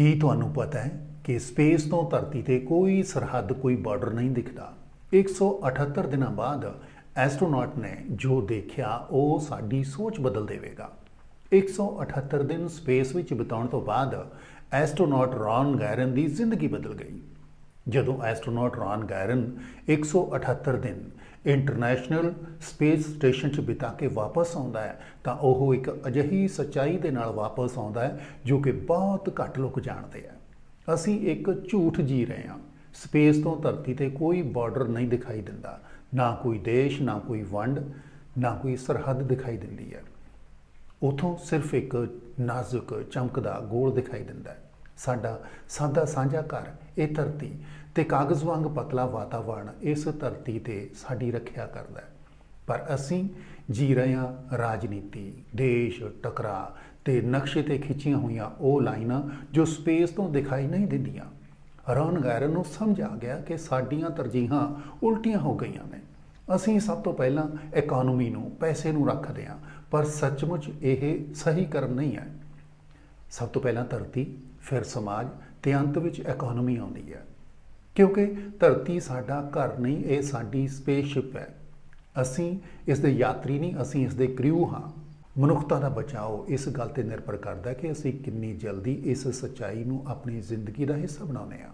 ਕੀ ਤੁਹਾਨੂੰ ਪਤਾ ਹੈ ਕਿ ਸਪੇਸ ਤੋਂ ਧਰਤੀ ਤੇ ਕੋਈ ਸਰਹੱਦ, ਕੋਈ ਬਾਰਡਰ ਨਹੀਂ ਦਿਖਦਾ? 178 ਦਿਨਾਂ ਬਾਅਦ ਐਸਟਰੋਨੌਟ ਨੇ ਜੋ ਦੇਖਿਆ, ਉਹ ਸਾਡੀ ਸੋਚ ਬਦਲ ਦੇਵੇਗਾ। 178 ਦਿਨ ਸਪੇਸ ਵਿੱਚ ਬਿਤਾਉਣ ਤੋਂ ਬਾਅਦ ਐਸਟਰੋਨੌਟ ਰੌਨ ਗੈਰਨ ਦੀ ਜ਼ਿੰਦਗੀ ਬਦਲ ਗਈ। ਜਦੋਂ ਐਸਟਰੋਨੌਟ ਰੌਨ ਗੈਰਨ 178 ਦਿਨ ਇੰਟਰਨੈਸ਼ਨਲ ਸਪੇਸ ਸਟੇਸ਼ਨ 'ਚ ਬਿਤਾ ਕੇ ਵਾਪਸ ਆਉਂਦਾ ਹੈ, ਤਾਂ ਉਹ ਇੱਕ ਅਜਿਹੀ ਸੱਚਾਈ ਦੇ ਨਾਲ ਵਾਪਸ ਆਉਂਦਾ ਹੈ, ਜੋ ਕਿ ਬਹੁਤ ਘੱਟ ਲੋਕ ਜਾਣਦੇ ਆ। ਅਸੀਂ ਇੱਕ ਝੂਠ ਜੀ ਰਹੇ ਹਾਂ। ਸਪੇਸ ਤੋਂ ਧਰਤੀ ਤੇ ਕੋਈ ਬਾਰਡਰ ਨਹੀਂ ਦਿਖਾਈ ਦਿੰਦਾ। ਨਾ ਕੋਈ ਦੇਸ਼, ਨਾ ਕੋਈ ਵੰਡ, ਨਾ ਕੋਈ ਸਰਹੱਦ ਦਿਖਾਈ ਦਿੰਦੀ ਹੈ। ਉਥੋਂ ਸਿਰਫ ਇੱਕ ਨਾਜ਼ੁਕ ਚਮਕਦਾ ਗੋਲ ਦਿਖਾਈ ਦਿੰਦਾ ਹੈ। ਸਾਡਾ ਸਾਦਾ ਸਾਂਝਾ ਘਰ, ਇਹ ਧਰਤੀ ਤੇ ਕਾਗਜ਼ ਵਾਂਗ ਪਤਲਾ ਵਾਤਾਵਰਣ ਇਸ ਧਰਤੀ ਤੇ ਸਾਡੀ ਰੱਖਿਆ ਕਰਦਾ ਹੈ। ਪਰ ਅਸੀਂ ਜੀ ਰਹੇ ਹਾਂ ਰਾਜਨੀਤੀ, ਦੇਸ਼ ਟਕਰਾ ਤੇ ਨਕਸ਼ੇ ਤੇ ਖਿੱਚੀਆਂ ਹੋਈਆਂ ਉਹ ਲਾਈਨਾਂ ਜੋ ਸਪੇਸ ਤੋਂ ਦਿਖਾਈ ਨਹੀਂ ਦਿੰਦੀਆਂ। ਰੌਨ ਗੈਰਨ ਨੂੰ ਸਮਝ ਆ ਗਿਆ ਕਿ ਸਾਡੀਆਂ ਤਰਜੀਹਾਂ ਉਲਟੀਆਂ ਹੋ ਗਈਆਂ ਨੇ। ਅਸੀਂ ਸਭ ਤੋਂ ਪਹਿਲਾਂ ਇਕਨੋਮੀ ਨੂੰ, ਪੈਸੇ ਨੂੰ ਰੱਖਦੇ ਹਾਂ, ਪਰ ਸੱਚਮੁੱਚ ਇਹ ਸਹੀ ਕਰਮ ਨਹੀਂ ਹੈ। ਸਭ ਤੋਂ ਪਹਿਲਾਂ ਧਰਤੀ, ਫਿਰ ਸਮਾਜ ਤੇ ਅੰਤ ਵਿੱਚ ਇਕਨੋਮੀ ਆਉਂਦੀ ਹੈ। ਕਿਉਂਕਿ ਧਰਤੀ ਸਾਡਾ ਘਰ ਨਹੀਂ, ਇਹ ਸਾਡੀ ਸਪੇਸਸ਼ਿਪ ਹੈ। ਅਸੀਂ ਇਸ ਦੇ ਯਾਤਰੀ ਨਹੀਂ, ਅਸੀਂ ਇਸ ਦੇ ਕ੍ਰਿਊ ਹਾਂ। ਮਨੁੱਖਤਾ ਦਾ ਬਚਾਓ ਇਸ ਗੱਲ ਤੇ ਨਿਰਭਰ ਕਰਦਾ ਕਿ ਅਸੀਂ ਕਿੰਨੀ ਜਲਦੀ ਇਸ ਸੱਚਾਈ ਨੂੰ ਆਪਣੀ ਜ਼ਿੰਦਗੀ ਦਾ ਹਿੱਸਾ ਬਣਾਉਂਦੇ ਹਾਂ।